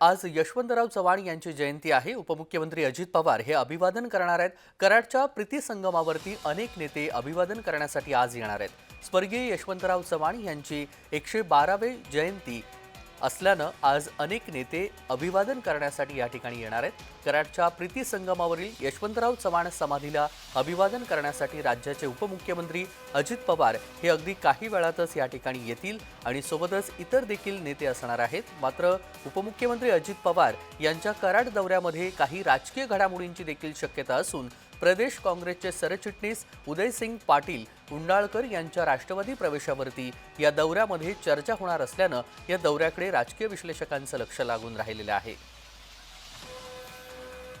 आज यशवंतराव चव्हाण यांची जयंती आहे. उपमुख्यमंत्री अजित पवार हे अभिवादन करणार आहेत. कराडच्या प्रीती संगमावरती अनेक नेते अभिवादन करण्यासाठी आज येणार आहेत. स्वर्गीय यशवंतराव चव्हाण यांची एकशे बारावे जयंती असल्यानं आज अनेक नेते अभिवादन करण्यासाठी या ठिकाणी येणार आहेत. कराडच्या प्रीती संगमावरील यशवंतराव चव्हाण समाधीला अभिवादन करण्यासाठी राज्याचे उपमुख्यमंत्री अजित पवार हे अगदी काही वेळातच या ठिकाणी येतील आणि सोबतच इतर देखील नेते असणार आहेत. मात्र उपमुख्यमंत्री अजित पवार यांच्या कराड दौऱ्यामध्ये काही राजकीय घडामोडींची देखील शक्यता असून प्रदेश काँग्रेसचे सरचिटणीस उदयसिंग पाटील उंडाळकर यांच्या राष्ट्रवादी प्रवेशावरती या दौऱ्यामध्ये चर्चा होणार असल्यानं या दौऱ्याकडे राजकीय विश्लेषकांचं लक्ष लागून राहिलेलं आहे.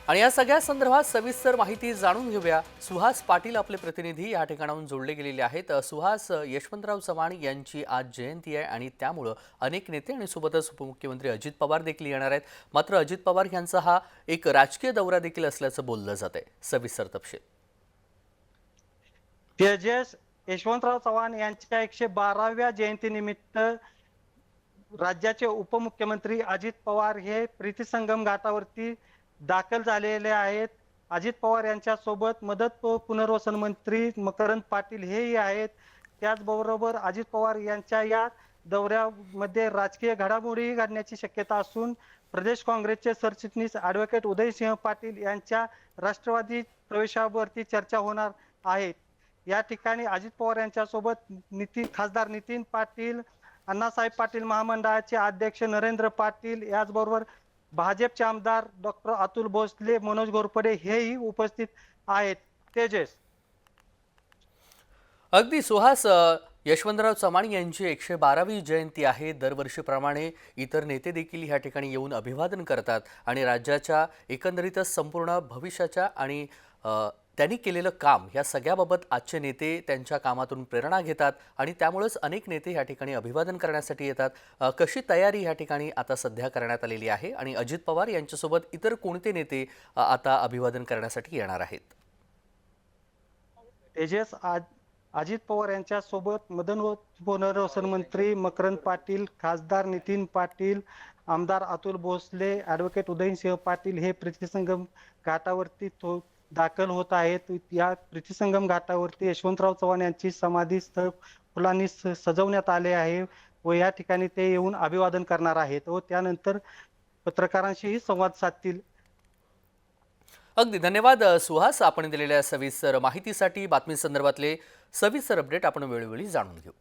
आणि या सगळ्या संदर्भात सविस्तर माहिती जाणून घेऊया. सुहास पाटील आपले प्रतिनिधी या ठिकाणाहून जोडले गेलेले आहेत. सुहास यशवंतराव चव्हाण यांची आज जयंती आहे आणि त्यामुळं अनेक नेते आणि सोबतच उपमुख्यमंत्री अजित पवार देखील येणार आहेत. मात्र अजित पवार यांचा हा एक राजकीय दौरा देखील असल्याचं बोललं जात आहे सविस्तर तपशील. तेजस यशवंतराव चव्हाण यांच्या एकशे बाराव्या जयंतीनिमित्त राज्याचे उपमुख्यमंत्री अजित पवार हे प्रीतीसंगम घाटावरती दाखल झालेले आहेत. अजित पवार यांच्या सोबत मदत व पुनर्वसन मंत्री मकरंद पाटील हेही आहेत. त्याचबरोबर अजित पवार यांच्या या दौऱ्यामध्ये राजकीय घडामोडीही घडण्याची शक्यता असून प्रदेश काँग्रेसचे सरचिटणीस ॲडव्होकेट उदयसिंह पाटील यांच्या राष्ट्रवादी प्रवेशावरती चर्चा होणार आहेत या ठिकाणी अजित पवार यांच्या सोबत नितीन खासदार नितीन पाटील अण्णासाहेब पाटील महामंडळाचे अध्यक्ष नरेंद्र पाटील याचबरोबर भाजपचे आमदार डॉक्टर अतुल भोसले मनोज घोरपडे हेही उपस्थित आहेत. तेजस. अगदी सुहास यशवंतराव चव्हाण यांची एकशे बारावी जयंती आहे. दरवर्षीप्रमाणे इतर नेते देखील ह्या ठिकाणी येऊन अभिवादन करतात आणि राज्याच्या एकंदरीतच संपूर्ण भविष्याच्या आणि त्यांनी केलेलं काम या सगळ्याबाबत आजचे नेते त्यांच्या कामातून प्रेरणा घेतात आणि त्यामुळेच अनेक नेते या ठिकाणी अभिवादन करण्यासाठी येतात. कशी तयारी या ठिकाणी आता सध्या करण्यात आलेली आहे आणि अजित पवार यांच्यासोबत इतर कोणते नेते आता अभिवादन करण्यासाठी येणार आहेत? तेजस आज अजित पवार यांच्या सोबत मदन व पुनर्वसन मंत्री मकरंद पाटील खासदार नितीन पाटील आमदार अतुल भोसले ॲडव्होकेट उदयनसिंह पाटील हे प्रतिसंगम घाटावरती तो दाखल होत आहेत. या प्रीतीसंगम घाटावरती यशवंतराव चव्हाण यांची समाधी स्थळ फुलांनी स- सजवण्यात आले आहे व या ठिकाणी ते येऊन अभिवादन करणार आहेत व त्यानंतर पत्रकारांशीही संवाद साधतील. अगदी धन्यवाद सुहास. आपण दिलेल्या सविस्तर माहितीसाठी बातमी संदर्भातले सविस्तर अपडेट आपण वेळोवेळी जाणून घेऊ.